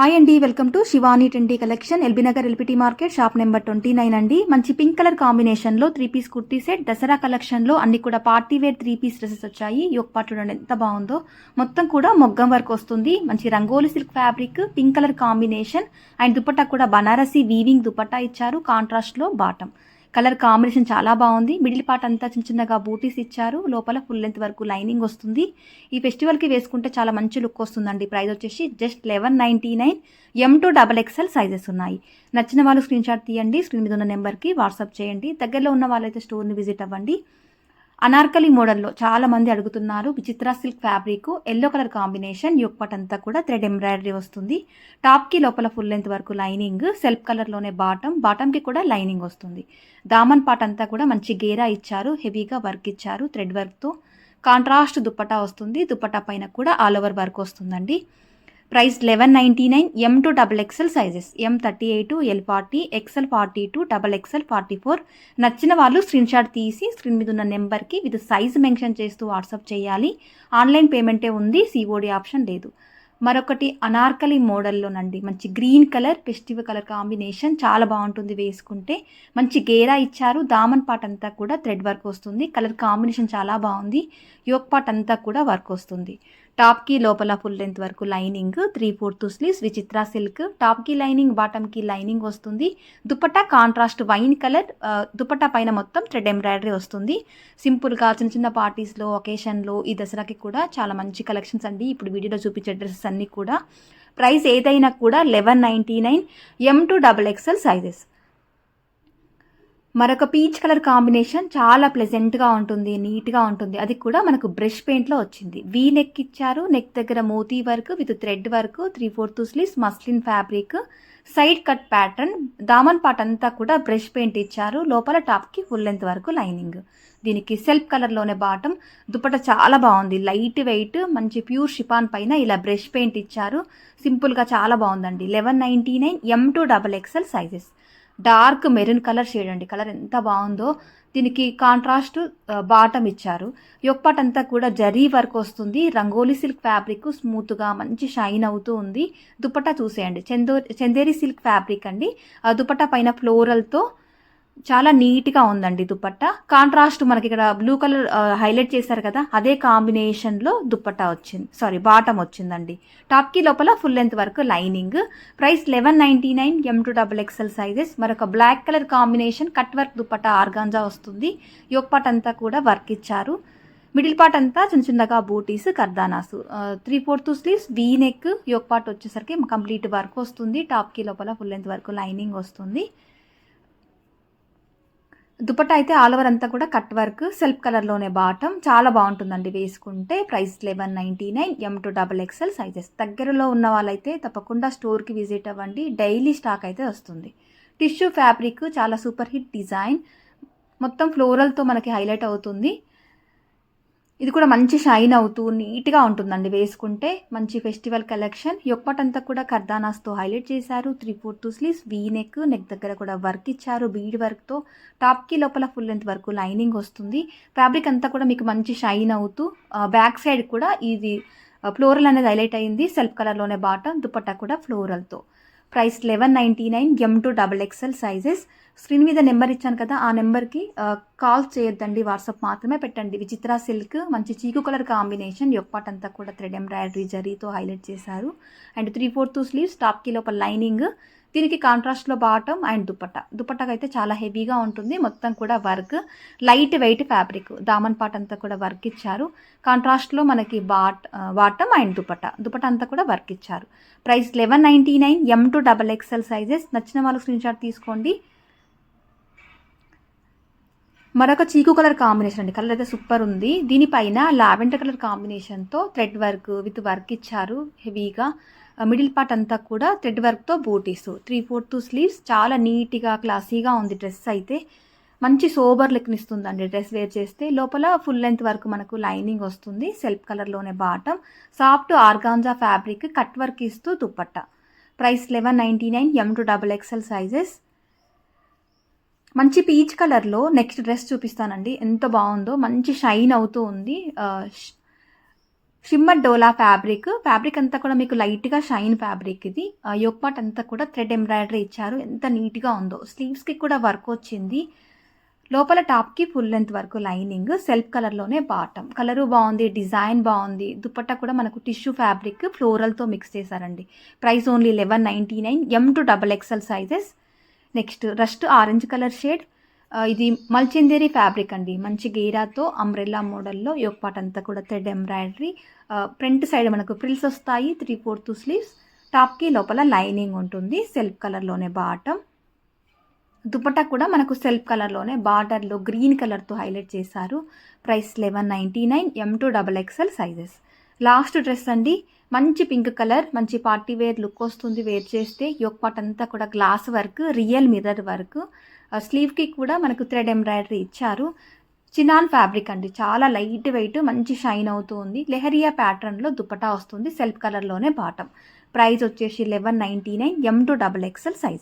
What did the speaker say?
Hi అండి welcome to Shivani twenty collection LB Nagar Nagar LPT market shop number twenty nine అండి. మంచి pink colour కాంబినేషన్లో three piece kurti set Dasara కలెక్షన్లో అన్ని కూడా party wear three piece dresses వచ్చాయి. యొక్క పాటు చూడండి ఎంత బాగుందో. మొత్తం కూడా మొగ్గం వర్క్ వస్తుంది. మంచి Rangoli silk fabric pink colour combination and dupatta కూడా బనారసి వీవింగ్ దుపట్టా ఇచ్చారు కాంట్రాస్ట్లో బాటం కలర్ కాంబినేషన్ చాలా బాగుంది. మిడిల్ పార్ట్ అంతా చిన్న చిన్నగా బూటీస్ ఇచ్చారు. లోపల ఫుల్ లెంత్ వరకు లైనింగ్ వస్తుంది. ఈ ఫెస్టివల్కి వేసుకుంటే చాలా మంచి లుక్ వస్తుందండి. ప్రైస్ వచ్చేసి just eleven ninety nine M to double XL sizes ఉన్నాయి. నచ్చిన వాళ్ళు స్క్రీన్ షాట్ తీయండి. స్క్రీన్ మీద ఉన్న నెంబర్కి వాట్సాప్ చేయండి. దగ్గరలో ఉన్న వాళ్ళైతే స్టోర్ని విజిట్ అవ్వండి. అనార్కలి మోడల్లో చాలా మంది అడుగుతున్నారు Vichitra silk fabric yellow colour combination yoke part అంతా కూడా థ్రెడ్ ఎంబ్రాయిడరీ వస్తుంది. టాప్కి లోపల ఫుల్ లెంత్ వరకు లైనింగ్ సెల్ఫ్ కలర్లోనే బాటమ్ బాటమ్కి కూడా లైనింగ్ వస్తుంది. దామన్ పాట్ అంతా కూడా మంచి గేరా ఇచ్చారు హెవీగా వర్క్ ఇచ్చారు థ్రెడ్ వర్క్తో కాంట్రాస్ట్ దుప్పటా వస్తుంది దుప్పటా పైన కూడా ఆల్ ఓవర్ వర్క్ వస్తుందండి. Price eleven ninety nine M to double XL sizes M thirty eight L forty XL forty two double XL forty four నచ్చిన వాళ్ళు స్క్రీన్ షాట్ తీసి స్క్రీన్ మీద ఉన్న నెంబర్కి విత్ సైజ్ మెన్షన్ చేస్తూ వాట్సాప్ చేయాలి. Online పేమెంటే ఉంది సిఓడి ఆప్షన్ లేదు. మరొకటి అనార్కలి మోడల్లోనండి. మంచి green colour festive colour combination చాలా బాగుంటుంది వేసుకుంటే. మంచి గేరా ఇచ్చారు. దామన్ పాట్ అంతా కూడా థ్రెడ్ వర్క్ వస్తుంది. కలర్ కాంబినేషన్ చాలా బాగుంది. యోక్ పాట్ అంతా కూడా వర్క్ వస్తుంది. టాప్కి లోపల ఫుల్ లెంత్ వరకు lining three fourth sleeves Vichitra silk. టాప్కి lining బాటమ్కి లైనింగ్ వస్తుంది. Dupatta contrast wine colour dupatta పైన మొత్తం థ్రెడ్ ఎంబ్రాయిడరీ వస్తుంది. సింపుల్గా చిన్న చిన్న పార్టీస్లో ఒకేషన్లో ఈ దసరాకి కూడా చాలా మంచి కలెక్షన్స్ అండి. ఇప్పుడు వీడియోలో చూపించే డ్రెస్సెస్ అన్నీ కూడా. ప్రైస్ ఏదైనా కూడా eleven ninety nine M to double XL sizes మరొక పీచ్ కలర్ కాంబినేషన్ చాలా ప్లెజెంట్గా ఉంటుంది నీట్గా ఉంటుంది. అది కూడా మనకు బ్రష్ పెయింట్లో వచ్చింది. వీ నెక్ ఇచ్చారు. నెక్ దగ్గర Moti work with thread work three fourth sleeves muslin fabric side cut pattern Daman part అంతా కూడా బ్రష్ పెయింట్ ఇచ్చారు. లోపల టాప్కి ఫుల్ లెంత్ వరకు లైనింగ్ దీనికి సెల్ఫ్ కలర్లోనే బాటం దుపట చాలా బాగుంది. లైట్ వెయిట్ మంచి ప్యూర్ షిపాన్ పైన ఇలా బ్రష్ పెయింట్ ఇచ్చారు. సింపుల్గా చాలా బాగుందండి. Eleven ninety nine M to double XL sizes dark maroon colour shade అండి. కలర్ ఎంత బాగుందో దీనికి కాంట్రాస్ట్ బాటమ్ ఇచ్చారు. యొక్కపాట్ అంతా కూడా జరీ వర్క్ వస్తుంది. రంగోలీ సిల్క్ ఫ్యాబ్రిక్ స్మూత్గా మంచి షైన్ అవుతూ ఉంది. దుపట్టా చూసేయండి. చందో చందేరి సిల్క్ ఫ్యాబ్రిక్ అండి. ఆ దుపట్టా పైన ఫ్లోరల్తో చాలా నీట్గా ఉందండి దుపట్టా కాంట్రాస్ట్ మనకి ఇక్కడ బ్లూ కలర్ హైలైట్ చేశారు కదా అదే కాంబినేషన్లో దుపట్టా వచ్చింది. సారీ బాటమ్ వచ్చిందండి. టాప్కి లోపల ఫుల్ లెంత్ వరకు lining. Price eleven ninety nine M to double XL sizes. మరొక black colour combination cut work dupatta organza వస్తుంది. యోక్ అంతా కూడా వర్క్ ఇచ్చారు. మిడిల్ పార్ట్ అంతా చిన్న చిన్నగా బూటీస్ కర్దానాసు. Three fourth sleeves V neck yoke part వచ్చేసరికి కంప్లీట్ వర్క్ వస్తుంది. టాప్కి లోపల ఫుల్ లెంత్ వరకు లైనింగ్ వస్తుంది. దుపట్టా అయితే ఆల్ ఓవర్ అంతా కూడా కట్ వర్క్ సెల్ఫ్ కలర్లోనే బాటం చాలా బాగుంటుందండి వేసుకుంటే. Price eleven ninety nine M to double XL sizes. దగ్గరలో ఉన్న వాళ్ళైతే తప్పకుండా స్టోర్కి విజిట్ అవ్వండి. డైలీ స్టాక్ అయితే వస్తుంది. టిష్యూ ఫ్యాబ్రిక్ చాలా సూపర్ హిట్ డిజైన్. మొత్తం ఫ్లోరల్తో మనకి హైలైట్ అవుతుంది. ఇది కూడా మంచి షైన్ అవుతూ నీట్గా ఉంటుందండి. వేసుకుంటే మంచి ఫెస్టివల్ కలెక్షన్. అంతా కూడా కర్దానాస్తో హైలైట్ చేశారు. Three fourth sleeves V neck neck దగ్గర కూడా వర్క్ ఇచ్చారు. బీడ్ వర్క్తో టాప్కి లోపల ఫుల్ లెంత్ వరకు లైనింగ్ వస్తుంది. ఫ్యాబ్రిక్ అంతా కూడా మీకు మంచి షైన్ అవుతూ బ్యాక్ సైడ్ కూడా ఇది ఫ్లోరల్ అనేది హైలైట్ అయింది. సెల్ఫ్ కలర్లోనే బాటం దుపట్టా కూడా ఫ్లోరల్తో price eleven ninety nine M to double XL sizes screen మీద నెంబర్ ఇచ్చాను కదా ఆ నెంబర్కి కాల్ చేయొద్దండి వాట్సాప్ మాత్రమే పెట్టండి. విచిత్ర సిల్క్ మంచి చీకు కలర్ కాంబినేషన్ యొక్కపాట్ అంతా కూడా థ్రెడ్ ఎంబ్రాయిడరీ జరీతో హైలైట్ చేశారు. అండ్ త్రీ ఫోర్త్ స్లీవ్స్ టాప్కి లోపల లైనింగ్ దీనికి కాంట్రాస్ట్లో బాటం అండ్ దుపట్టా. దుపట్టాకి అయితే చాలా హెవీగా ఉంటుంది. మొత్తం కూడా వర్క్. లైట్ వెయిట్ ఫ్యాబ్రిక్ దామన్ పాట్ అంతా కూడా వర్క్ ఇచ్చారు. కాంట్రాస్ట్లో మనకి bot bottom and dupatta. Dupatta అంతా కూడా వర్క్ ఇచ్చారు. Price eleven ninety nine M to double XL sizes నచ్చిన వాళ్ళు స్క్రీన్ షాట్ తీసుకోండి. మరొక చీకు కలర్ కాంబినేషన్ అండి. కలర్ అయితే సూపర్ ఉంది. దీనిపైన లావెండర్ కలర్ కాంబినేషన్తో థ్రెడ్ వర్క్ విత్ వర్క్ ఇచ్చారు హెవీగా. మిడిల్ పార్ట్ అంతా కూడా థ్రెడ్ వర్క్తో బూటీస్ త్రీ ఫోర్త్ స్లీవ్స్ చాలా నీట్గా క్లాసీగా ఉంది డ్రెస్ అయితే. మంచి సోబర్ లెక్నిస్తుందండి డ్రెస్ వేర్ చేస్తే లోపల ఫుల్ లెంత్ వర్క్ మనకు లైనింగ్ వస్తుంది. సెల్ఫ్ కలర్లోనే bottom soft organza fabric cut work ఇస్తూ dupatta. Price eleven ninety nine M to double XL sizes మంచి పీచ్ కలర్లో నెక్స్ట్ డ్రెస్ చూపిస్తానండి. ఎంత బాగుందో మంచి షైన్ అవుతూ ఉంది. షిమ్మర్ డోలా ఫ్యాబ్రిక్. ఫ్యాబ్రిక్ అంతా కూడా మీకు లైట్గా షైన్ ఫ్యాబ్రిక్ ఇది. యోక్ పార్ట్ అంతా కూడా థ్రెడ్ ఎంబ్రాయిడరీ ఇచ్చారు. ఎంత నీట్గా ఉందో. స్లీవ్స్కి కూడా వర్క్ వచ్చింది. లోపల టాప్కి ఫుల్ లెంత్ వరకు లైనింగ్. సెల్ఫ్ కలర్లోనే బాటమ్. కలరు బాగుంది డిజైన్ బాగుంది. దుపట్టా కూడా మనకు టిష్యూ ఫ్యాబ్రిక్ ఫ్లోరల్తో మిక్స్ చేశారండి. Price only eleven ninety nine M to double XL sizes. Next rust orange colour shade. ఇది మల్చిందేరి ఫ్యాబ్రిక్ అండి. మంచి గేరాతో అంబ్రెల్లా మోడల్లో యోక్ పాట్ అంతా కూడా థ్రెడ్ ఎంబ్రాయిడరీ. ఫ్రంట్ సైడ్ మనకు ప్రిల్స్ వస్తాయి త్రీ ఫోర్త్ స్లీవ్స్. టాప్కి లోపల లైనింగ్ ఉంటుంది సెల్ఫ్ కలర్లోనే బాటమ్. దుపట్టా కూడా మనకు సెల్ఫ్ కలర్లోనే బార్డర్లో గ్రీన్ కలర్తో హైలైట్ చేశారు. Price eleven ninety nine M to double XL sizes last dress అండి మంచి పింక్ కలర్ మంచి పార్టీ వేర్ లుక్ వస్తుంది వేర్ చేస్తే యోక్ పాట్ అంతా కూడా glass work real mirror work. స్లీవ్కి కూడా మనకు థ్రెడ్ ఎంబ్రాయిడరీ ఇచ్చారు. చినాన్ ఫ్యాబ్రిక్ అండి. చాలా లైట్ వెయిట్ మంచి షైన్ అవుతుంది. లెహరియా ప్యాటర్న్లో దుపటా వస్తుంది సెల్ఫ్ కలర్లోనే బాటం. ప్రైస్ వచ్చేసి eleven ninety nine M to double XL size